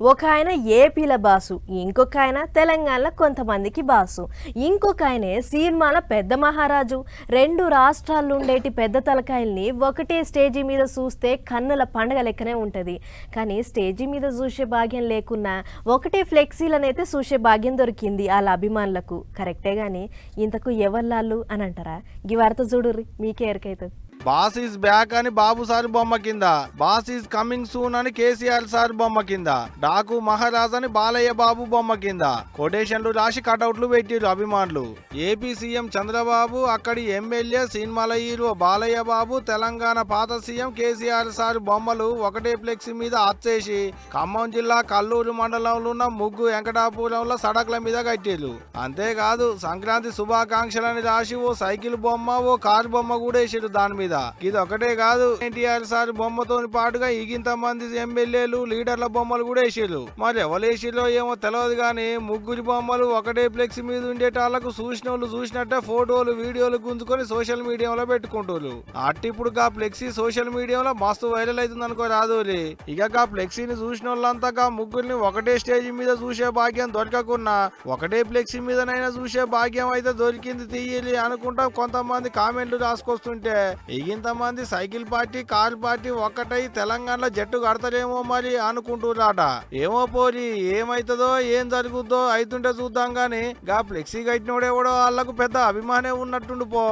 ఒక ఆయన ఏపీల బాసు ఇంకొక ఆయన తెలంగాణలో కొంతమందికి బాసు. ఇంకొక ఆయనే సినిమాల పెద్ద మహారాజు. రెండు రాష్ట్రాల్లో ఉండేటి పెద్ద తలకాయల్ని ఒకటే స్టేజీ మీద చూస్తే కన్నుల పండగ లెక్కనే ఉంటుంది. కానీ స్టేజీ మీద చూసే భాగ్యం లేకున్నా ఒకటే ఫ్లెక్సీలనైతే చూసే భాగ్యం దొరికింది వాళ్ళ అభిమానులకు. కరెక్టే కానీ ఇంతకు ఎవరు అని అంటారా ఈ వార్త చూడుర్రి మీకే ఎరకైతుంది. బాస్ ఈజ్ బ్యాక్ అని బాబు సార్ బొమ్మ కింద. బాస్ ఈజ్ కమింగ్ సూన్ అని కేసీఆర్ సార్ బొమ్మ కింద. డాకు మహారాజ్ అని బాలయ్య బాబు బొమ్మ కింద. కొటేషన్లు రాసి కటౌట్లు పెట్టిరు అభిమానులు. ఏపీ సీఎం చంద్రబాబు అక్కడి ఎమ్మెల్యే సినిమాల హీరో బాలయ్య బాబు తెలంగాణ పాత సీఎం కేసీఆర్ సార్ బొమ్మలు ఒకటే ఫ్లెక్సీ మీద అచ్చేసి ఖమ్మం జిల్లా కల్లూరు మండలంలో ఉన్న ముగ్గు వెంకటాపురంలో సడక్ల మీద కట్టిరు అంతేకాదు సంక్రాంతి శుభాకాంక్షలని రాసి ఓ సైకిల్ బొమ్మ ఓ కారు బొమ్మ కూడా వేసారు దాని మీద. ఇది ఒకటే కాదు. ఎన్టీఆర్ సార్ బొమ్మతో పాటుగా ఇగింత మంది ఎమ్మెల్యేలు లీడర్ల బొమ్మలు కూడా వేసారు మరి ఎవరు వేసిరో ఏమో తెలియదు కానీ ముగ్గురి బొమ్మలు ఒకటే ఫ్లెక్స్ మీద ఉండేటాళ్ళకు చూసిన వాళ్ళు చూసినట్టే ఫోటోలు వీడియోలు గుంజుకొని సోషల్ మీడియాలో పెట్టుకుంటారు అట్టిప్పుడు గా ఫ్లెక్సీ సోషల్ మీడియాలో మస్తు వైరల్ అవుతుంది అనుకో రాదులే ఇక గా ఫ్లెక్సీని చూసిన వాళ్ళంతా గా ముగ్గురిని ఒకటే స్టేజ్ మీద చూసే భాగ్యం దొరకకున్నా ఒకటే ఫ్లెక్సీ మీదనైనా చూసే భాగ్యం అయితే దొరికింది తీయాలి అనుకుంటా కొంతమంది కామెంట్లు రాసుకొస్తుంటే ఇంతమంది సైకిల్ పార్టీ కార్ పార్టీ ఒక్కటై తెలంగాణలో జట్టు కడతారేమో మరి అనుకుంటున్నారట. ఏమో పోరి ఏమైతుందో ఏం జరుగుద్దో అయితుంటే చూద్దాం గాని గా ఫ్లెక్సీ కట్టినోడేవడో వాళ్ళకు పెద్ద అభిమానే ఉన్నట్టుండు పో.